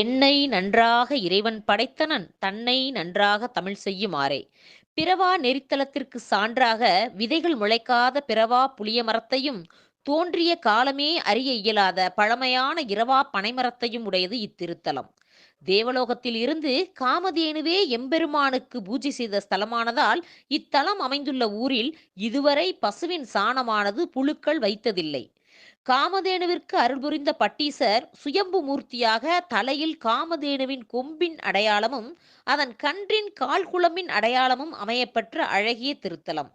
என்னை நன்றாக இறைவன் படைத்தனன் தன்னை நன்றாக தமிழ் செய்யுமாறே. பிறவா நெறித்தலத்திற்கு சான்றாக விதைகள் முளைக்காத பிறவா புளிய மரத்தையும் தோன்றிய காலமே அறிய இயலாத பழமையான இரவா பனைமரத்தையும் உடையது இத்திருத்தலம். தேவலோகத்தில் இருந்து காமதேனுவே எம்பெருமானுக்கு பூஜை செய்த ஸ்தலமானதால் இத்தலம் அமைந்துள்ள ஊரில் இதுவரை பசுவின் சாணமானது புழுக்கள் வைத்ததில்லை. காமதேனுவிற்கு அருள் புரிந்த பட்டீசர் சுயம்பு மூர்த்தியாக தலையில் காமதேனுவின் கொம்பின் அடையாளமும் அதன் கன்றின் கால்குளமின் அடையாளமும் அமையப்பெற்ற அழகிய திருத்தலம்.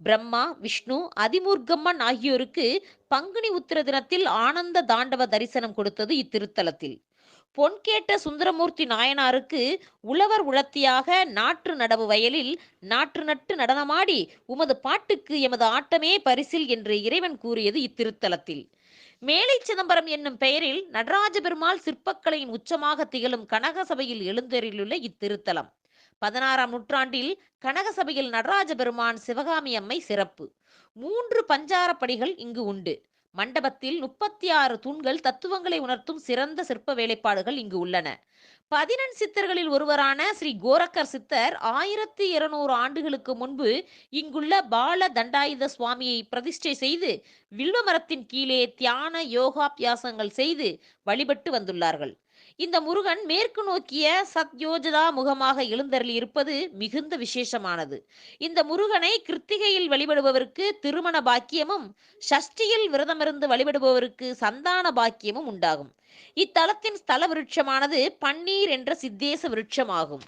பிரம்மா விஷ்ணு அதிமூர்க்கம்மன் ஆகியோருக்கு பங்குனி உத்திர தினத்தில் ஆனந்த தாண்டவ தரிசனம் கொடுத்தது இத்திருத்தலத்தில். பொன் கேட்ட சுந்தரமூர்த்தி நாயனாருக்கு உழவர் உழத்தியாக நாற்று நடவு வயலில் நாற்று நட்டு நடனமாடி உமது பாட்டுக்கு எமது ஆட்டமே பரிசில் என்று இறைவன் கூறியது இத்திருத்தலத்தில். மேலை சிதம்பரம் என்னும் பெயரில் நடராஜ பெருமாள் சிற்பக்கலையின் உச்சமாக திகழும் கனக சபையில் இத்திருத்தலம். பதினாறாம் நூற்றாண்டில் கனக சபையில் நடராஜ பெருமான் சிவகாமி அம்மை சிறப்பு. மூன்று பஞ்சாரப்படிகள் இங்கு உண்டு. மண்டபத்தில் முப்பத்தி ஆறு தூண்கள் தத்துவங்களை உணர்த்தும் சிறந்த சிற்ப வேலைப்பாடுகள் இங்கு உள்ளன. பதினெண் சித்தர்களில் ஒருவரான ஸ்ரீ கோரக்கர் சித்தர் ஆயிரத்தி இருநூறு ஆண்டுகளுக்கு முன்பு இங்குள்ள பால தண்டாயுத சுவாமியை பிரதிஷ்டை செய்து வில்வ மரத்தின் கீழே தியான யோகாபியாசங்கள் செய்து வழிபட்டு வந்துள்ளார்கள். இந்த முருகன் மேற்கு நோக்கிய சத்யோஜதா முகமாக எழுந்தருளி இருப்பது மிகுந்த விசேஷமானது. இந்த முருகனை கிருத்திகையில் வழிபடுபவருக்கு திருமண பாக்கியமும் சஷ்டியில் விரதமிருந்து வழிபடுபவருக்கு சந்தான பாக்கியமும் உண்டாகும். இத்தலத்தின் ஸ்தல விருட்சமானது பன்னீர் என்ற சித்தேச விருட்சமாகும்.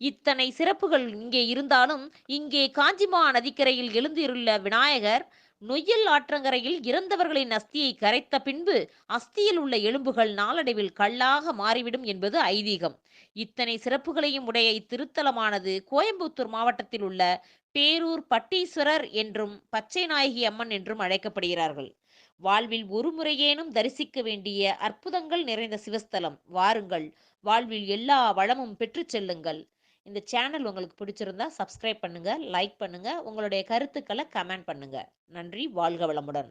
இத்தனை சிறப்புகள் இங்கே இருந்தாலும் இங்கே காஞ்சிமா நதிக்கரையில் எழுந்திருள்ள விநாயகர் நொய்யல் ஆற்றங்கரையில் இறந்தவர்களின் அஸ்தியை கரைத்த பின்பு அஸ்தியில் உள்ள எலும்புகள் நாளடைவில் கல்லாக மாறிவிடும் என்பது ஐதீகம். இத்தனை சிறப்புகளையும் உடைய இத்திருத்தலமானது கோயம்புத்தூர் மாவட்டத்தில் உள்ள பேரூர் பட்டீஸ்வரர் என்றும் பச்சை நாயகி அம்மன் என்றும் அழைக்கப்படுகிறார்கள். வாழ்வில் ஒரு முறையேனும் தரிசிக்க வேண்டிய அற்புதங்கள் நிறைந்த சிவஸ்தலம். வாருங்கள். வாழ்வில் எல்லா வளமும் பெற்றுச் செல்லுங்கள். இந்த சேனல் உங்களுக்கு பிடிச்சிருந்தா சப்ஸ்கிரைப் பண்ணுங்கள் லைக் பண்ணுங்கள் உங்களுடைய கருத்துக்களை கமெண்ட் பண்ணுங்கள் நன்றி வாழ்க வளமுடன்.